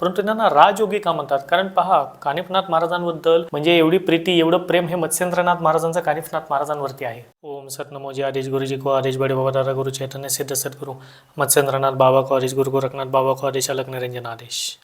परंतु त्यांना राजयोगी का म्हणतात? कारण पहा कानिफनाथ महाराजांबद्दल म्हणजे एवढी प्रीती एवढं प्रेम हे मत्स्येंद्रनाथ महाराजांचं कानिफनाथ महाराजांवरती आहे. ओम सतनमोजी आदेश गुरुजी को आदेश बडे बाबा दादा गुरु चैतन्य सिद्ध सद्गुरु मत्स्येंद्रनाथ बाबा को आदेश गुरु गोरखनाथ बाबा को आदेश अलग निरंजन आदेश.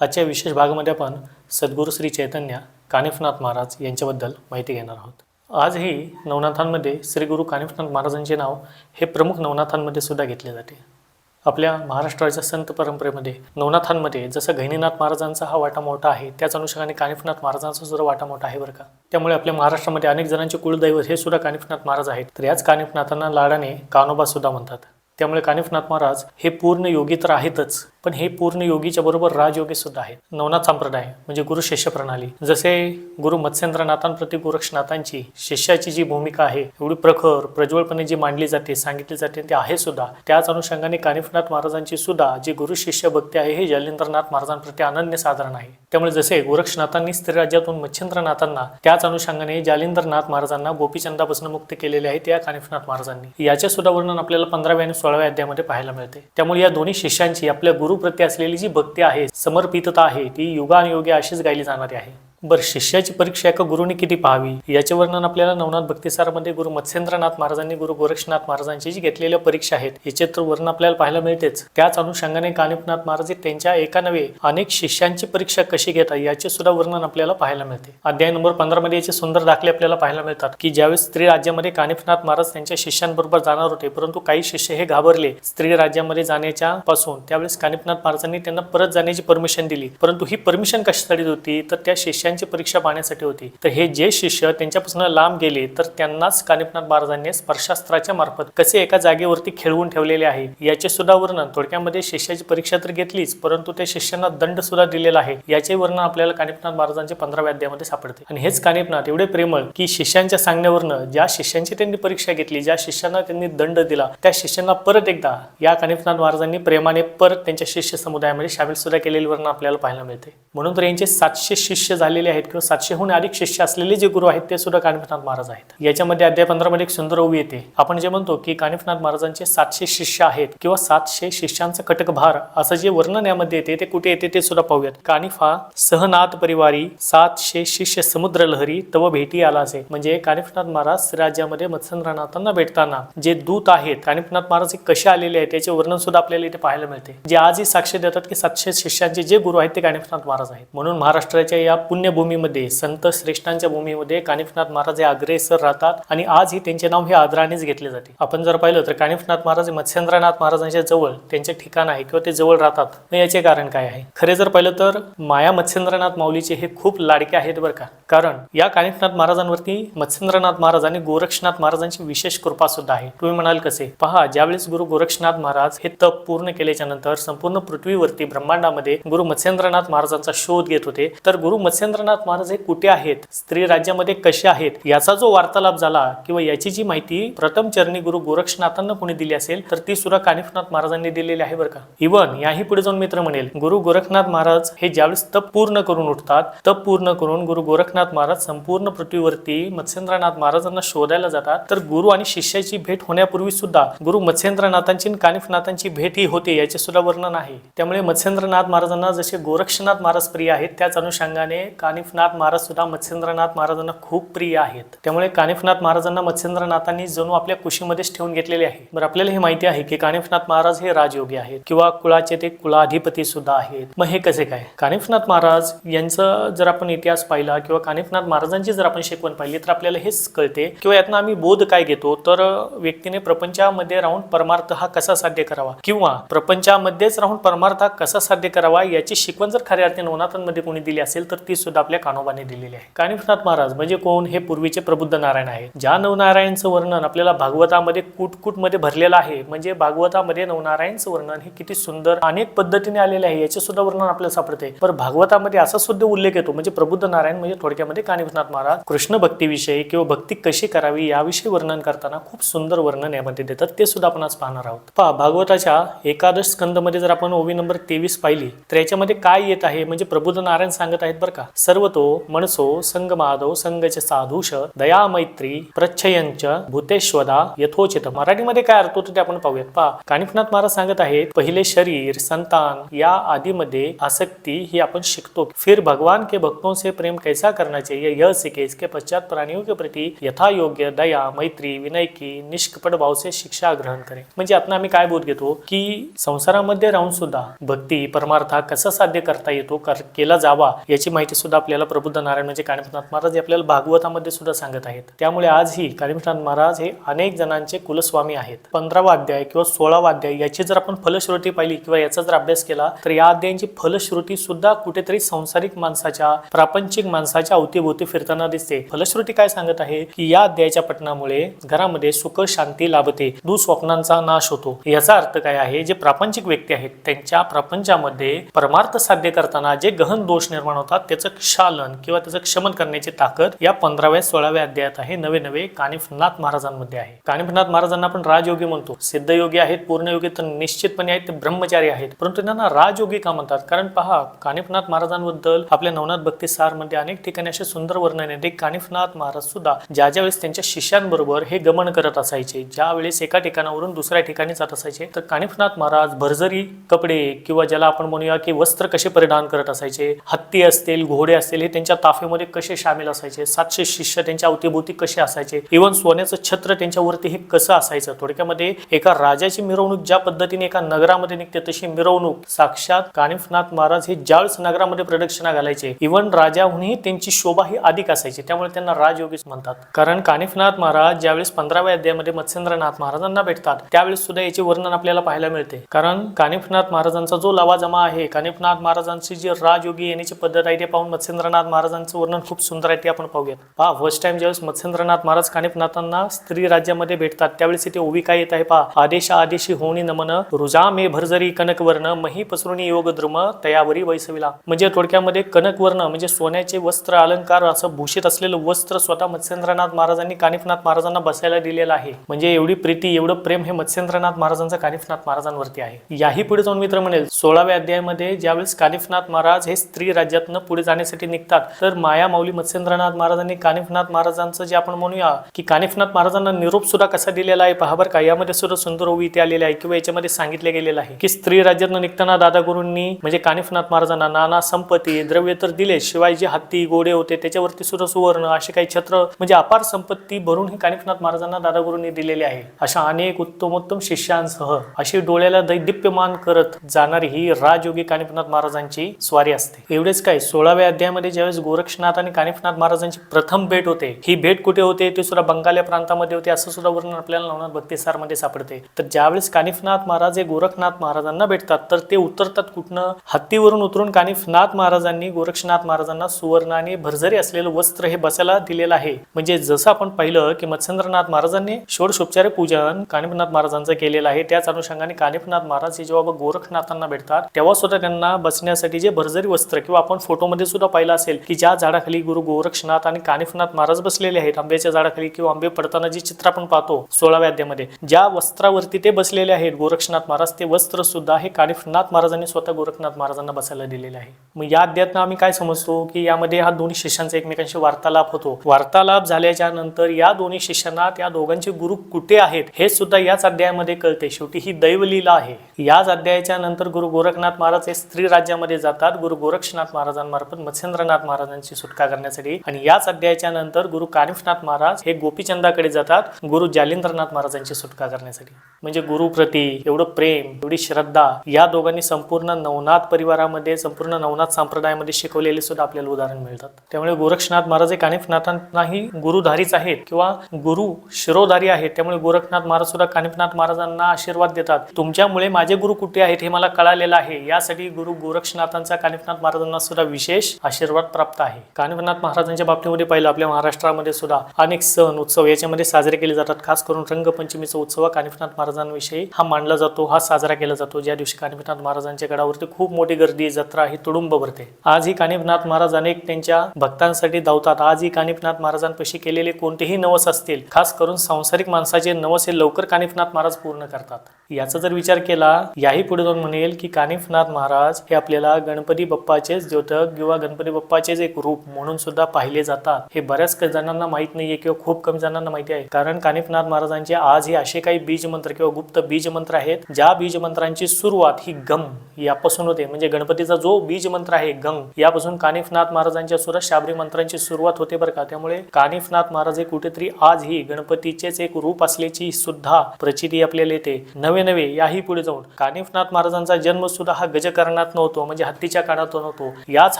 आजच्या विशेष भागामध्ये आपण सद्गुरू श्री चैतन्य कानिफनाथ महाराज यांच्याबद्दल माहिती घेणार आहोत. आजही नवनाथांमध्ये श्री गुरु कानिफनाथ महाराजांचे नाव हे प्रमुख नवनाथांमध्ये सुद्धा घेतले जाते. आपल्या महाराष्ट्राच्या संत परंपरेमध्ये नवनाथांमध्ये जसं गहिनीनाथ महाराजांचा हा वाटा मोठा आहे त्याच अनुषंगाने कानिफनाथ महाराजांचा सुद्धा वाटा मोठा आहे बरं का. त्यामुळे आपल्या महाराष्ट्रामध्ये अनेक जणांचे कुलदैवत हे सुद्धा कानिफनाथ महाराज आहेत तर याच कानिफनाथांना लाडाने कानोबा सुद्धा म्हणतात. त्यामुळे कानिफनाथ महाराज हे पूर्ण योगी तर आहेतच. पण हे पूर्ण योगीच्या बरोबर राजयोगी सुद्धा आहेत. नवनाथ संप्रदाय म्हणजे गुरु शिष्य प्रणाली जसे गुरु मत्स्येंद्रनाथांप्रती गोरक्षनाथांची शिष्याची जी भूमिका आहे एवढी प्रखर प्रज्वलपणे जी मांडली जाते सांगितली जाते ते आहे सुद्धा. त्याच अनुषंगाने कानिफनाथ महाराजांची सुद्धा जी गुरु शिष्य भक्ती आहे हे जलेंद्रनाथ महाराजांप्रती अनन्य साधारण आहे. त्यामुळे जसे गोरक्षनाथांनी स्त्री राज्यातून मच्छिंद्रनाथांना त्याच अनुषंगाने जालिंद्रनाथ महाराजांना गोपीचंदापासून मुक्त केलेले आहे त्या कानिफनाथ महाराजांनी. याचे सुद्धा वर्णन आपल्याला पंधराव्या आणि सोळाव्या अध्यायामध्ये पाहायला मिळते. त्यामुळे या दोन्ही शिष्यांची आपल्या गुरुप्रती असलेली जी भक्ती आहे समर्पितता आहे ती युगानुयोगी अशीच गायली जाणारी आहे. बरं शिष्याची परीक्षा एका गुरुने किती पाहावी? याचे वर्णन आपल्याला नवनाथ भक्तिसारमध्ये गुरु मत्स्येंद्रनाथ महाराजांनी गुरु गोरक्षनाथ महाराजांची जी घेतलेल्या परीक्षा आहेत याचे तर वर्णन आपल्याला पाहायला मिळतेच. त्याच अनुषंगाने कानिपनाथ महाराज हे त्यांच्या एका नवे अनेक शिष्यांची परीक्षा कशी घेतात याचे सुद्धा वर्णन आपल्याला पाहायला मिळते. अध्याय नंबर पंधरा मध्ये याचे सुंदर दाखले आपल्याला पाहायला मिळतात की ज्यावेळेस स्त्री राज्यामध्ये कानिफनाथ महाराज त्यांच्या शिष्यांबरोबर जाणार होते परंतु काही शिष्य हे घाबरले स्त्री राज्यामध्ये जाण्याच्या पासून त्यावेळेस कानिपनाथ महाराजांनी त्यांना परत जाण्याची परमिशन दिली. परंतु ही परमिशन कशासाठी होती? तर त्या शिष्या शिष्यांची परीक्षा पाहण्यासाठी होती. तर हे जे शिष्य त्यांच्यापासून लांब गेले तर त्यांनाच कानिपनाथ महाराजांनी स्पर्शास्त्राच्या मार्फत कसे एका जागेवरती खेळवून ठेवलेले आहे याचे सुद्धा वर्णन थोडक्यामध्ये शिष्याची परीक्षा तर घेतलीच परंतु त्या शिष्यांना दंड सुद्धा दिलेला आहे. याचे वर्णन आपल्याला कानिपनाथ महाराजांच्या पंधराव्या अध्यायामध्ये सापडते. आणि हेच कानिपनाथ एवढे प्रेमळ की शिष्यांच्या सांगण्यावरनं ज्या शिष्यांची त्यांनी परीक्षा घेतली ज्या शिष्यांना त्यांनी दंड दिला त्या शिष्यांना परत एकदा या कानिपनाथ महाराजांनी प्रेमाने परत त्यांच्या शिष्य समुदायामध्ये सामील सुद्धा केलेले वर्णन आपल्याला पाहायला मिळते. म्हणून तर यांचे सातशे शिष्य झाले आलेले आहेत किंवा सातशेहून अधिक शिष्य असलेले जे गुरु आहेत ते सुद्धा कानिफनाथ महाराज आहेत. याच्यामध्ये अध्याय पंधरामध्ये एक सुंदर ओवी येते. आपण जे म्हणतो की कानिफनाथ महाराजांचे सातशे शिष्य आहेत किंवा सातशे शिष्यांचं कटक भार असं जे वर्णन यामध्ये येते ते कुठे येते ते सुद्धा पाहूयात. कानिफा सहनाथ परिवारी सातशे शिष्य समुद्र लहरी तव भेटी आला असे म्हणजे कानिफनाथ महाराज राज्यामध्ये मत्स्यनाथांना भेटताना जे दूत आहेत कानिफनाथ महाराज हे कसे आलेले आहेत त्याचे वर्णन सुद्धा आपल्याला इथे पाहायला मिळते. जे आजही साक्ष देतात की सातशे शिष्यांचे जे गुरु आहेत ते कानिफनाथ महाराज आहेत. म्हणून महाराष्ट्राच्या या पुण्यभूमीमध्ये संत श्रेष्ठांच्या भूमीमध्ये कानिफनाथ महाराज हे अग्रेसर राहतात आणि आजही त्यांचे नाव हे आदरानेच घेतले जाते. आपण जर पाहिलं तर कानिफनाथ महाराज हे मत्स्येंद्रनाथ महाराजांच्या जवळ त्यांचे ठिकाण आहे किंवा ते जवळ राहतात. याचे कारण काय आहे? खरे जर पाहिलं तर माया मत्स्येंद्रनाथ माऊलीचे हे खूप लाडके आहेत बरं का. कारण या कानिफनाथ महाराजांवरती मत्स्येंद्रनाथ महाराज आणि गोरक्षनाथ महाराजांची विशेष कृपा सुद्धा आहे. तुम्ही म्हणाल कसे? पहा ज्यावेळेस गुरु गोरक्षनाथ महाराज हे तप पूर्ण केल्याच्यानंतर संपूर्ण पृथ्वीवरती ब्रह्मांडामध्ये गुरु मत्स्येंद्रनाथ महाराजांचा शोध घेत होते तर गुरु रवींद्रनाथ महाराज हे कुठे आहेत? स्त्री राज्यामध्ये कसे आहेत? याचा जो वार्तालाप झाला किंवा याची जी माहिती प्रथम चरणी गुरु गोरक्षनाथांना कोणी दिली असेल तर ती सुद्धा कानिफनाथ महाराजांनी दिलेली आहे बरं का. इवन याही पुढे जाऊन मित्र म्हणेल गुरु गोरखनाथ महाराज हे ज्यावेळेस तप पूर्ण करून उठतात तप पूर्ण करून गुरु गोरखनाथ महाराज संपूर्ण पृथ्वीवरती मत्स्येंद्रनाथ महाराजांना शोधायला जातात तर गुरु आणि शिष्याची भेट होण्यापूर्वी सुद्धा गुरु मत्स्येंद्रनाथांची आणि कानिफनाथांची भेट ही होते याचे सुद्धा वर्णन आहे. त्यामुळे मत्स्येंद्रनाथ महाराजांना जसे गोरक्षनाथ महाराज प्रिय आहेत त्याच अनुषंगाने कानिफनाथ महाराज सुद्धा मत्स्येंद्रनाथ महाराजांना खूप प्रिय आहेत. त्यामुळे कानिफनाथ महाराजांना मत्स्येंद्रनाथांनी जणू आपल्या कुशीमध्येच ठेवून घेतलेले आहे. बरं आपल्याला हे माहिती आहे की कानिफनाथ महाराज हे राजयोगी आहेत किंवा कुळाचे ते कुलाधिपती सुद्धा आहेत. मग हे कसे काय? कानिफनाथ महाराज यांचं जर आपण इतिहास पाहिला किंवा कानिफनाथ महाराजांची जर आपण शिकवण पाहिली तर आपल्याला हेच कळते किंवा यातनं आम्ही बोध काय घेतो तर व्यक्तीने प्रपंचामध्ये राहून परमार्थ हा कसा साध्य करावा किंवा प्रपंचामध्येच राहून परमार्थ हा कसा साध्य करावा याची शिकवण जर खऱ्या अर्थी नवनाथांमध्ये कोणी दिली असेल तर ती सुद्धा आपल्या कानोबाने दिलेली आहे. कानिफनाथ महाराज म्हणजे कोण? हे पूर्वीचे प्रबुद्ध नारायण आहेत. ज्या नवनारायणचं वर्णन आपल्याला भागवतामध्ये कुटकुटमध्ये भरलेलं आहे म्हणजे भागवतामध्ये नवनारायणचं वर्णन हे किती सुंदर अनेक पद्धतीने आलेले आहे याचे सुद्धा वर्णन आपल्याला सापडते. पण भागवतामध्ये असा सुद्धा उल्लेख येतो म्हणजे प्रबुद्ध नारायण म्हणजे थोडक्यामध्ये कानिफनाथ महाराज कृष्ण भक्तीविषयी किंवा भक्ती कशी करावी याविषयी वर्णन करताना खूप सुंदर वर्णन यामध्ये देतात. ते सुद्धा आपण आज पाहणार आहोत. पहा भागवताच्या एकादश स्कंदमध्ये जर आपण ओवी नंबर तेवीस पाहिली तर याच्यामध्ये काय येत आहे? म्हणजे प्रबुद्ध नारायण सांगत आहेत बरं का. सर्वतो मनसो संगमादो संगच साधुष दया मैत्री प्रच्छयंच भूतेश्वदा यथोचित. मराठीमध्ये काय अर्थ होतो ते आपण पाहूयात. पा कानिफनाथ महाराज सांगत आहेत पहिले शरीर संतान या आदीमध्ये आसक्ती ही आपण शिकतो. फिर भगवान के भक्तों से प्रेम कैसा करना चाहिए? यह सीखे इसके पश्चात प्राणियों के प्रति यथा योग्य दया मैत्री विनय की निष्कपट भाव से शिक्षा ग्रहण करें. म्हणजे आपण आम्ही काय बोध घेतो? की संसारामध्ये राहून सुद्धा भक्ती परमार्थ कसा साध्य करता येतो कर- केला जावा याची माहिती सुद्धा आपल्याला प्रबुद्ध नारायण म्हणजे कानिफनाथ महाराज हे आपल्याला भागवतामध्ये सुद्धा सांगत आहेत. त्यामुळे आजही कानिफनाथ महाराज हे अनेक जणांचे कुलस्वामी आहेत. पंधरावा अध्याय किंवा सोळावा अध्याय याची जर आपण फलश्रुती पाहिली किंवा याचा जर अभ्यास केला तर या अध्यायांची फलश्रुती सुद्धा कुठेतरी संसारिक माणसाच्या प्रापंचिक माणसाच्या अवतीभोवती फिरताना दिसते. फलश्रुती काय सांगत आहे? की या अध्यायाच्या पठणामुळे घरामध्ये सुख शांती लाभते दुःस्वप्नांचा नाश होतो. याचा अर्थ काय आहे? जे प्रापंचिक व्यक्ती आहेत त्यांच्या प्रपंचामध्ये परमार्थ साध्य करताना जे गहन दोष निर्माण होतात त्याचं क्षालन किंवा त्याचं क्षमन करण्याची ताकद या पंधराव्या सोळाव्या अध्यायात आहे. नवे नवे कानिफनाथ महाराजांमध्ये आहे. कानिफनाथ महाराजांना आपण राजयोगी म्हणतो. सिद्धयोगी आहेत पूर्णयोगी तर निश्चितपणे आहेत ते ब्रह्मचारी आहेत. परंतु त्यांना राजयोगी का म्हणतात? कारण पहा कानिफनाथ महाराजांबद्दल आपल्या नवनाथ भक्ती सारमध्ये अनेक ठिकाणी असे सुंदर वर्णन आहे. ते कानिफनाथ महाराज सुद्धा ज्या ज्या वेळेस त्यांच्या शिष्यांबरोबर हे गमन करत असायचे ज्या वेळेस एका ठिकाणावरून दुसऱ्या ठिकाणी जात असायचे तर कानिफनाथ महाराज भरजरी कपडे किंवा ज्याला आपण म्हणूया की वस्त्र कसे परिधान करत असायचे? हत्ती असतील घोडे असतील हे त्यांच्या ताफेमध्ये कसे सामील असायचे? सातशे शिष्य त्यांच्या अवतीभोवती कसे असायचे? इवन सोन्याचं छत्र त्यांच्यावरती हे कसं असायचं? थोडक्यामध्ये एका राजाची मिरवणूक ज्या पद्धतीने एका नगरामध्ये निघते तशी मिरवणूक साक्षात कानिफनाथ महाराज हे ज्यावेळेस नगरामध्ये प्रदक्षिणा घालायचे इवन राजाहूनही त्यांची शोभा ही अधिक असायची. त्यामुळे त्यांना राजयोगीच म्हणतात. कारण कानिफनाथ महाराज ज्यावेळेस पंधराव्या अध्यायामध्ये मत्स्येंद्रनाथ महाराजांना भेटतात त्यावेळेस सुद्धा याचे वर्णन आपल्याला पाहायला मिळते. कारण कानिफनाथ महाराजांचा जो लवाजमा आहे कानिफनाथ महाराजांची जी राजयोगी येण्याची पद्धत आहे ते पाहून मत्स्येंद्रनाथ महाराजांचं वर्णन खूप सुंदर आहे ते आपण पाहूयात. पहा फर्स्ट टाइम ज्यावेळेस मत्स्येंद्रनाथ महाराज कानिपनाथांना स्त्री राज्यामध्ये भेटतात त्यावेळेस इथे ओवी काय येत आहे पहा आदेश आदेशी होणी नमन रुजा मे भरजरी कनकवर्ण मही पसरुणी योग द्रुम तयावरी वैसविला. म्हणजे थोडक्यामध्ये कनकवर्ण म्हणजे सोन्याचे वस्त्र अलंकार असं भूषित असलेलं वस्त्र स्वतः मत्स्येंद्रनाथ महाराजांनी कानिफनाथ महाराजांना बसायला दिलेलं आहे. म्हणजे एवढी प्रीती एवढं प्रेम हे मत्स्येंद्रनाथ महाराजांचं कानिफनाथ महाराजांवरती आहे. याही पुढे जाऊन मित्र म्हणेल सोळाव्या अध्यायामध्ये ज्यावेळेस कानिफनाथ महाराज हे स्त्री राज्यातनं पुढे जाण्यासाठी निघतात. तर माया माऊली मत्स्येंद्रनाथ महाराजांनी कानिफनाथ महाराजांचं जे आपण म्हणूया की कानिफनाथ महाराजांना निरोप सुद्धा कसा दिलेला आहे पहा बरं का यामध्ये सुद्धा सुंदर ओवी इथे आलेले आहे किंवा याच्यामध्ये सांगितले गेलेलं आहे की स्त्री राज्यातनं निघताना दादा गुरूंनी म्हणजे कानिफनाथ महाराजांना नाना संपत्ती द्रव्य तर दिले शिवाय जे हत्ती घोडे होते त्याच्यावरती सुद्धा सुवर्ण असे काही छत्र म्हणजे अपार संपत्ती भरून ही कानिफनाथ महाराजांना दादा गुरूंनी दिलेली आहे. अशा अनेक उत्तमोत्तम शिष्यांसह अशी डोळ्याला दैदिप्यमान करत जाणारी ही राजयोगी कानिफनाथ महाराजांची स्वारी असते. एवढेच काय सोळाव्या अध्यायामध्ये ज्यावेळेस गोरक्षनाथ आणि कानिफनाथ महाराजांची प्रथम भेट होते ही भेट कुठे होते? ते सुद्धा बंगाल या प्रांतामध्ये होते असं सुद्धा वर्णन आपल्याला नवनाथ भक्तीसारमध्ये सापडते. तर ज्यावेळेस कानिफनाथ महाराज हे गोरखनाथ महाराजांना भेटतात तर ते उतरतात कुठनं? हत्तीवरून उतरून कानिफनाथ महाराजांनी गोरक्षनाथ महाराजांना सुवर्ण आणि भरझरी असलेलं वस्त्र हे बसायला दिलेलं आहे. म्हणजे जसं आपण पाहिलं की मत्स्येंद्रनाथ महाराजांनी षोडशोपचारे पूजन कानिफनाथ महाराजांचं केलेलं आहे त्याच अनुषंगाने कानिफनाथ महाराज हे जेव्हा गोरखनाथांना भेटतात तेव्हा सुद्धा त्यांना बसण्यासाठी जे भरझरी वस्त्र किंवा आपण फोटोमध्ये सुद्धा पाहिलं असेल की ज्या झाडाखाली गुरु गोरक्षनाथ आणि कानिफनाथ महाराज बसलेले आहेत आंब्याच्या झाडाखाली किंवा आंबे पडताना जी चित्र आपण पाहतो सोळाव्या अध्यामध्ये ज्या वस्त्रावरती ते बसलेले आहेत गोरक्षनाथ महाराज ते वस्त्र सुद्धा हे कानिफनाथ महाराजांनी स्वतः गोरखनाथ महाराजांना बसायला दिलेले आहे. मग या अध्यायातनं आम्ही काय समजतो की यामध्ये हा दोन्ही शिष्यांचा एकमेकांशी वार्तालाप होतो. वार्तालाप झाल्याच्यानंतर या दोन्ही शिष्यांना त्या दोघांचे गुरु कुठे आहेत हे सुद्धा याच अध्यायामध्ये कळते शेवटी ही दैवलीला आहे. याच अध्यायाच्या नंतर गुरु गोरखनाथ महाराज हे स्त्री राज्यामध्ये जातात. गुरु गोरक्षनाथ महाराजांमार्फत मत्स्येंद्रनाथ महाराजांची सुटका करण्यासाठी. आणि याच अध्यायाच्या नंतर गुरु कानिफनाथ महाराज हे गोपीचंदाकडे जातात गुरु जालिंद्रनाथ महाराजांची सुटका करण्यासाठी. म्हणजे गुरुप्रती एवढं प्रेम एवढी श्रद्धा या दोघांनी संपूर्ण नवनाथ परिवारामध्ये संपूर्ण नवनाथ संप्रदायामध्ये शिकवलेले सुद्धा आपल्याला उदाहरण मिळतात. त्यामुळे गोरक्षनाथ महाराज हे कानिफनाथांनाही गुरुधारीच आहेत किंवा गुरु शिरोधारी आहेत. त्यामुळे गोरखनाथ महाराज सुद्धा कानिफनाथ महाराजांना आशीर्वाद देतात. तुमच्यामुळे माझे गुरु कुठे आहेत हे मला कळालेलं आहे. यासाठी गुरु गोरक्षनाथांचा कानिफनाथ महाराजांना सुद्धा विशेष आशीर्वाद प्राप्त आहे. कानिवनाथ महाराजांच्या बाबतीमध्ये पाहिलं आपल्या महाराष्ट्रामध्ये सुद्धा अनेक सण उत्सव याच्यामध्ये साजरे केले जातात. खास करून रंगपंचमीचा उत्सव कानिफनाथ महाराजांविषयी हा मांडला जातो हा साजरा केला जातो. ज्या दिवशी कानिफनाथ महाराजांच्या गडावरती खूप मोठी गर्दी जत्रा ही तुडुंब भरते. आज ही कानिफनाथ महाराज अनेक त्यांच्या भक्तांसाठी धावतात. आजही कानिफनाथ महाराजांपाशी केलेले कोणतेही नवस असतील खास करून सांसारिक माणसाचे नवस हे लवकर कानिफनाथ महाराज पूर्ण करतात. याचा जर विचार केला याही पुढे जाऊन म्हणेल की कानिफनाथ महाराज हे आपल्याला गणपती बाप्पाचेच द्योतक किंवा गणपती बाप्पाचेच एक रूप म्हणून सुद्धा पाहिले जातात. हे बऱ्याच जणांना माहीत नाहीये किंवा खूप कमी जणांना माहिती आहे. कारण कानिफनाथ महाराजांचे आज हे असे काही बीज मंत्र किंवा गुप्त बीज मंत्र आहेत ज्या बीज मंत्रांची सुरुवात ही गम यापासून होते. म्हणजे गणपतीचा जो बीज मंत्र आहे गंग यापासून कानिफनाथ महाराजांच्या सुरत शाबरी मंत्रांची सुरुवात होते बरं का. त्यामुळे कानिफनाथ महाराज हे कुठेतरी आज ही गणपतीचेच एक रूप असल्याची सुद्धा प्रचिती आपल्याला येते. नवे नवे याही पुढे जाऊन कानिफनाथ महाराजांचा जन्म सुद्धा हा गजकरणात नव्हतो म्हणजे हत्तीच्या कानात नव्हतो याच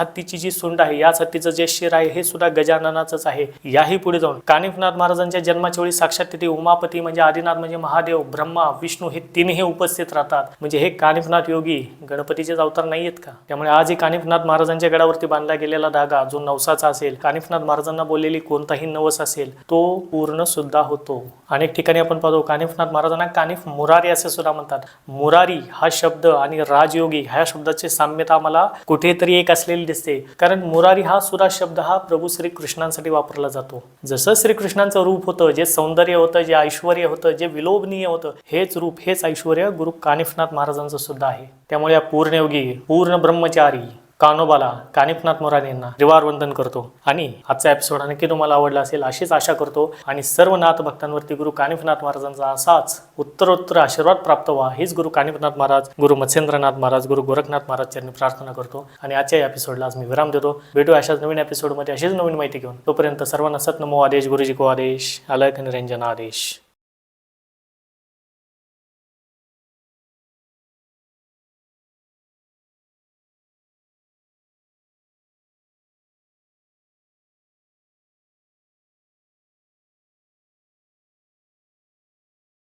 हत्तीची जी सुंड आहे याच हत्तीचं जे शिर आहे हे सुद्धा गजाननाचंच आहे. याही पुढे जाऊन कानिफनाथ महाराजांच्या जन्माच्या वेळी साक्षात तिथे उमापती म्हणजे आदिनाथ म्हणजे महादेव ब्रह्मा विष्णू हे तिन्ही उपस्थित राहतात. म्हणजे हे कानिफनाथ योगी गणपतीचेच अवतार नाही आहेत का? त्यामुळे आज कानिफनाथ महाराजांच्या गडावरती बांधला गेलेला धागा जो नवसाचा असेल कानिफनाथ महाराजांना बोललेली कोणताही नवस असेल तो पूर्ण सुद्धा होतो. अनेक ठिकाणी आपण पाहतो कानिफनाथ महाराजांना कानिफ मुरारी असे सुद्धा म्हणतात. मुरारी हा शब्द आणि राजयोगी ह्या शब्दाची साम्यता आम्हाला कुठेतरी एक असलेली दिसते. कारण मुरारी हा सुरा शब्द हा प्रभू श्रीकृष्णांसाठी वापरला जातो. जसं श्रीकृष्णांचं रूप होतं जे सौंदर्य होतं जे ऐश्वर होतं जे विलोभनीय होतं हेच रूप हेच ऐश्वर गुरु कानिफनाथ महाराजांचं सुद्धा आहे. त्यामुळे या पूर्णयोगी पूर्ण ब्रह्मचारी कानोबाला कानिफनाथ मोरानींना रिवार वंदन करतो. आणि आजचा एपिसोड नक्की तुम्हाला आवडला असेल अशीच आशा करतो. आणि सर्व नाथ भक्तांवरती गुरु कानिफनाथ महाराजांचा असाच उत्तरोत्तर आशीर्वाद प्राप्त व्हा हीच गुरु कानिफनाथ महाराज गुरु मत्स्येंद्रनाथ महाराज गुरु गोरखनाथ महाराज यांनी प्रार्थना करतो. आणि आजच्या एपिसोडला आज मी विराम देतो. भेटू अशाच नवीन एपिसोडमध्ये अशीच नवीन माहिती घेऊन. तोपर्यंत सर्वांना सत नमो आदेश गुरुजी को आदेश अलख निरंजन आदेश.